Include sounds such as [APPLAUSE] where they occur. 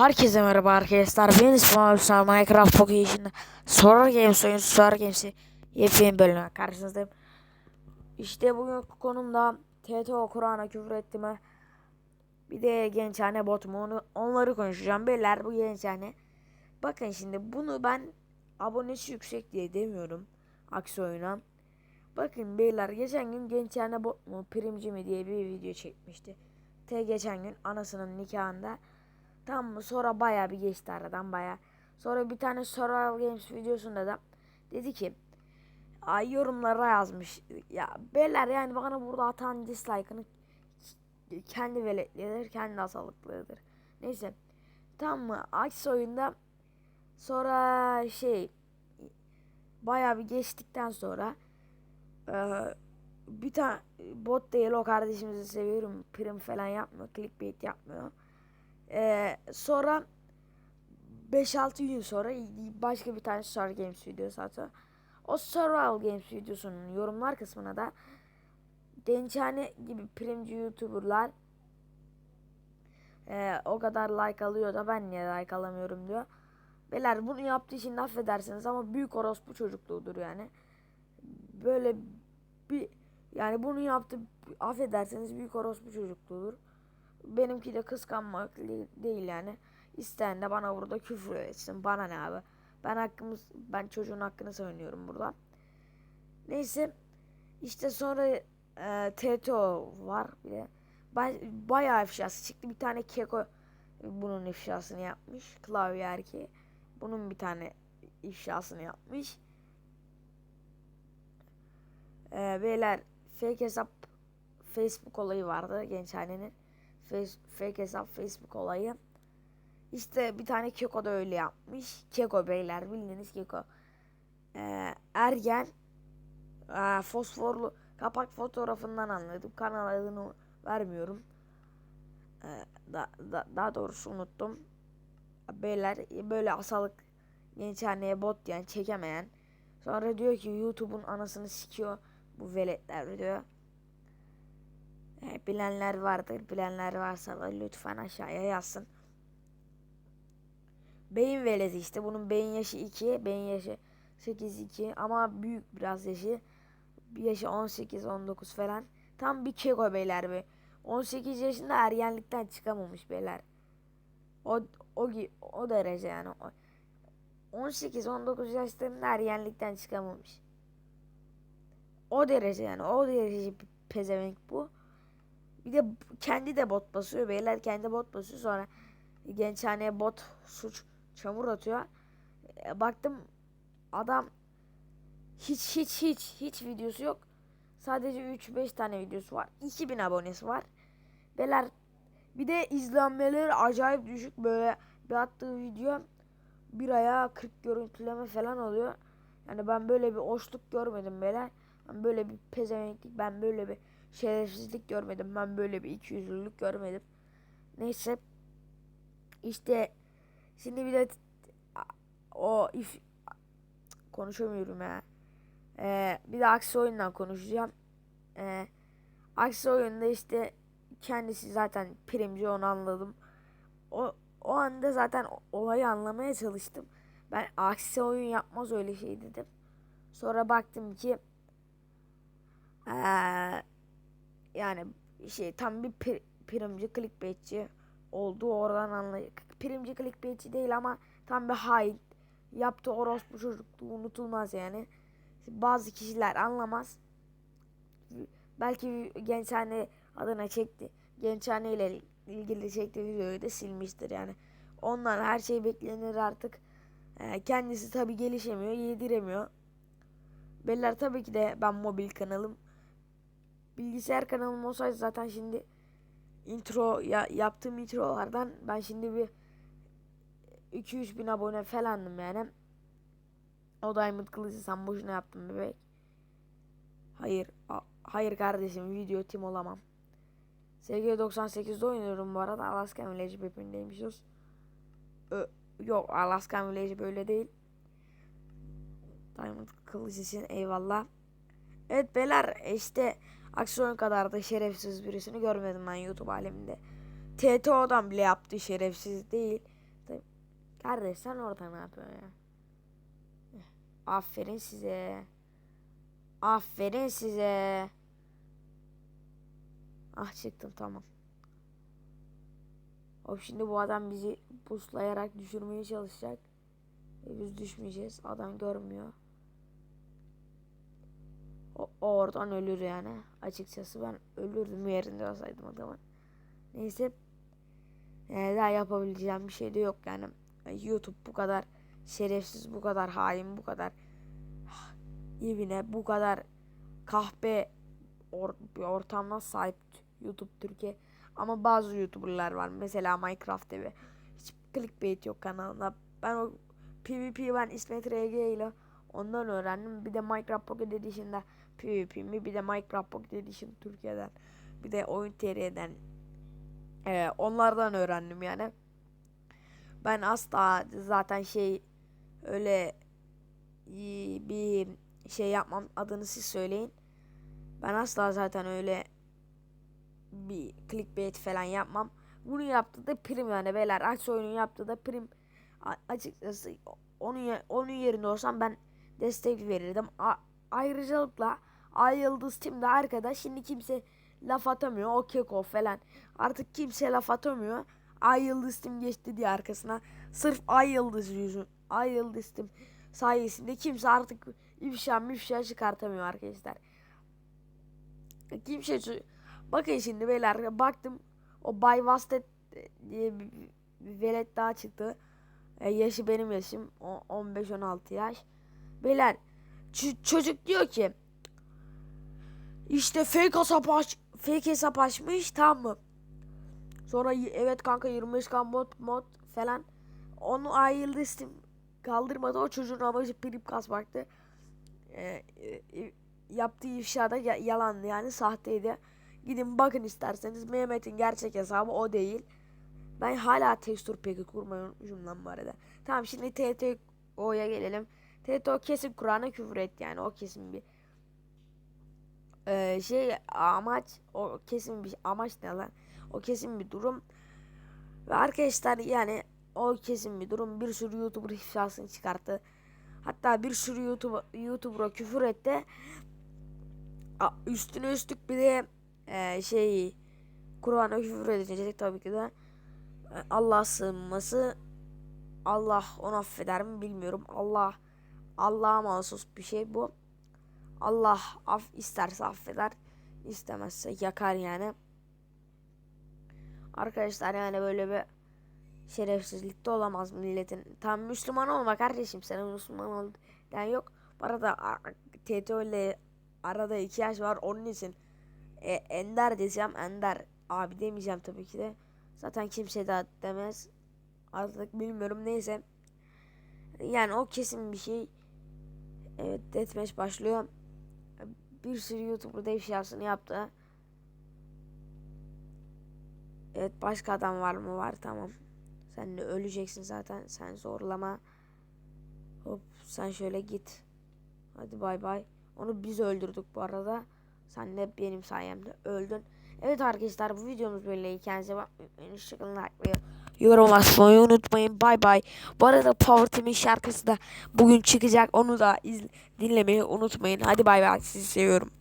Herkese merhaba arkadaşlar. Ben İsmail Hüsnü Minecraft Pocket'in Sorar Games oyunu Sorar Games'i yepyeni bölümüne karşınızdayım. İşte bugün konumda TTO Kur'an'a küfür ettiğime bir de gençhane bot mu onu, onları konuşacağım. Beyler bu gençhane. Bakın şimdi bunu ben abonesi yüksek diye demiyorum. Aksi oyuna. Bakın beyler geçen gün gençhane bot mu primci mi diye bir video çekmişti. T geçen gün anasının nikahında. Tamam mı? Sonra bayağı bir geçti aradan bayağı. Sonra bir tane Survival Games videosunda da dedi ki Ay yorumlara yazmış. Ya beyler yani bana burada atan dislike'ını kendi veletlidir, kendi asalıklıdır. Neyse. Tamam mı? Aksi oyunda sonra şey bayağı bir geçtikten sonra eee, bir tane bot değil o kardeşimizi seviyorum. Prim falan yapmıyor. Clickbait yapmıyor. Ee, sonra 5-6 gün sonra başka bir tane Star Games videosu atıyor. O Survival Games videosunun yorumlar kısmına da Gençhane gibi primci YouTuber'lar ee, o kadar like alıyor da ben niye like alamıyorum diyor. Beyler bunu yaptığı için affedersiniz ama büyük orospu çocukluğudur yani. Böyle bir yani bunu yaptı affedersiniz büyük orospu çocukluğudur. Benimki de kıskanmak değil yani. İsteyen de bana burada küfür etsin. Bana ne abi? Ben hakkımız ben çocuğun hakkını savunuyorum burada. Neyse işte sonra e, TTO var bir de. Bay, bayağı ifşası çıktı. Bir tane keko bunun ifşasını yapmış. Klavye erkeği. Bunun bir tane ifşasını yapmış. E, beyler fake hesap Facebook olayı vardı gençhanenin. Fake hesap Facebook olayı. İşte bir tane Keko da öyle yapmış. Keko beyler bildiğiniz Keko. Ee, ergen ee, fosforlu kapak fotoğrafından anladım. Kanal adını vermiyorum. Ee, da, da, daha doğrusu unuttum. Beyler böyle asalık gençhaneye bot yani çekemeyen. Sonra diyor ki YouTube'un anasını sikiyor bu veletler diyor. E, bilenler vardır. Bilenler varsa da lütfen aşağıya yazsın. Beyin veledi işte. Bunun beyin yaşı 2. Beyin yaşı 8-2. Ama büyük biraz yaşı. Yaşı 18-19 falan. Tam bir keko beyler be. 18 yaşında ergenlikten çıkamamış beyler. O o o derece yani. 18-19 yaşlarında ergenlikten çıkamamış. O derece yani. O derece pezevenk bu. Bir de kendi de bot basıyor. Beyler kendi bot basıyor. Sonra gençhaneye bot suç çamur atıyor. E, baktım adam hiç hiç hiç hiç videosu yok. Sadece 3-5 tane videosu var. 2000 abonesi var. Beyler bir de izlenmeleri acayip düşük böyle bir attığı video bir aya 40 görüntüleme falan oluyor. Yani ben böyle bir hoşluk görmedim beyler. Ben böyle bir pezevenklik, ben böyle bir şerefsizlik görmedim. Ben böyle bir ikiyüzlülük görmedim. Neyse. İşte şimdi bir de o if konuşamıyorum ya. Ee, bir de aksi oyundan konuşacağım. Ee, aksi oyunda işte kendisi zaten primci onu anladım. O o anda zaten olayı anlamaya çalıştım. Ben aksi oyun yapmaz öyle şey dedim. Sonra baktım ki eee yani şey tam bir pri- primci clickbaitçi olduğu oradan anlay primci clickbaitçi değil ama tam bir hain yaptığı orospu çocukluğu unutulmaz yani. Bazı kişiler anlamaz. Belki gençhane adına çekti gençhane ile ilgili çektiği videoyu da silmiştir yani. Ondan her şey beklenir artık. Ee, kendisi tabi gelişemiyor yediremiyor. Beller tabii ki de ben mobil kanalım bilgisayar kanalım olsaydı zaten şimdi intro ya, yaptığım introlardan ben şimdi bir 2-3 bin abone falandım yani. O Diamond kılıcı sen boşuna yaptın bebek. Hayır. hayır kardeşim video tim olamam. SG98'de oynuyorum bu arada. Alaska Village mapindeymişiz. Ö, yok Alaska Village böyle değil. Diamond kılıcı için eyvallah. Evet beyler işte aksiyon kadar da şerefsiz birisini görmedim ben YouTube aleminde. TTO'dan bile yaptığı şerefsiz değil. Kardeş sen orada ne yapıyorsun ya? Eh, Aferin size. Aferin size. Ah çıktım tamam. Hop şimdi bu adam bizi puslayarak düşürmeye çalışacak. E biz düşmeyeceğiz. Adam görmüyor. O, o oradan ölür yani. Açıkçası ben ölürdüm yerinde olsaydım adamın. Neyse. Yani daha yapabileceğim bir şey de yok yani. YouTube bu kadar şerefsiz, bu kadar hain, bu kadar [SIGHS] evine, bu kadar kahpe or, bir ortamına sahip YouTube Türkiye. Ama bazı YouTuber'lar var. Mesela Minecraft TV. Hiç clickbait yok kanalında. Ben o PvP ben İsmet RG ile ondan öğrendim. Bir de Minecraft Pocket Edition'da PvP mi bir de Minecraft Pocket Edition Türkiye'den bir de Oyun TR'den ee, onlardan öğrendim yani. Ben asla zaten şey öyle bir şey yapmam. Adını siz söyleyin. Ben asla zaten öyle bir clickbait falan yapmam. Bunu yaptı da prim yani beyler. Aç oyunu yaptı da prim. Açıkçası onun onun yerinde olsam ben destek verirdim. A- ayrıcalıkla Ay Yıldız Tim'de arkadaş şimdi kimse laf atamıyor. O keko falan. Artık kimse laf atamıyor. Ay Yıldız Tim geçti diye arkasına. Sırf Ay Yıldız yüzü. Ay Yıldız Tim sayesinde kimse artık ifşa mifşa çıkartamıyor arkadaşlar. Kimse çö- Bakın şimdi beyler baktım o Bay Vastet diye bir velet daha çıktı. E, yaşı benim yaşım. O- 15-16 yaş. Beyler çocuk diyor ki işte fake hesap aç fake hesap açmış tamam mı? Sonra evet kanka 25k mod mod falan. Onu ay yıldız kaldırmadı. O çocuğun amacı prim kasmaktı. Ee, e, e, yaptığı ifşa da ya- yalandı yani sahteydi. Gidin bakın isterseniz Mehmet'in gerçek hesabı o değil. Ben hala tekstur peki kurmayı unutmuşum lan bu arada. Tamam şimdi TTO'ya gelelim. TTO kesin Kur'an'a küfür etti yani o kesin bir Ee, şey amaç o kesin bir amaç ne lan? O kesin bir durum. Ve arkadaşlar yani o kesin bir durum. Bir sürü YouTuber ifşasını çıkarttı. Hatta bir sürü YouTube YouTuber'a küfür etti. A- Üstüne üstlük bir de e, şey Kur'an'a küfür edecek tabii ki de. E, Allah sığınması Allah onu affeder mi bilmiyorum. Allah Allah'a mahsus bir şey bu. Allah af isterse affeder, istemezse yakar yani. Arkadaşlar yani böyle bir şerefsizlik de olamaz milletin. Tam Müslüman olma kardeşim sen Müslüman ol den yok. Bu arada TTO ile arada iki yaş var onun için e, Ender diyeceğim Ender abi demeyeceğim tabii ki de. Zaten kimse de demez. Artık bilmiyorum neyse. Yani o kesin bir şey. Evet deathmatch başlıyor. Bir sürü YouTuber da ifşasını yaptı. Evet başka adam var mı? Var tamam. Sen de öleceksin zaten. Sen zorlama. Hop sen şöyle git. Hadi bay bay. Onu biz öldürdük bu arada. Sen de benim sayemde öldün. Evet arkadaşlar bu videomuz böyle. Kendinize bakmayın. Hoşçakalın. Like yorum unutmayın. Bay bay. Bu arada Power Team'in şarkısı da bugün çıkacak. Onu da dinlemeyi unutmayın. Hadi bay bay. Sizi seviyorum.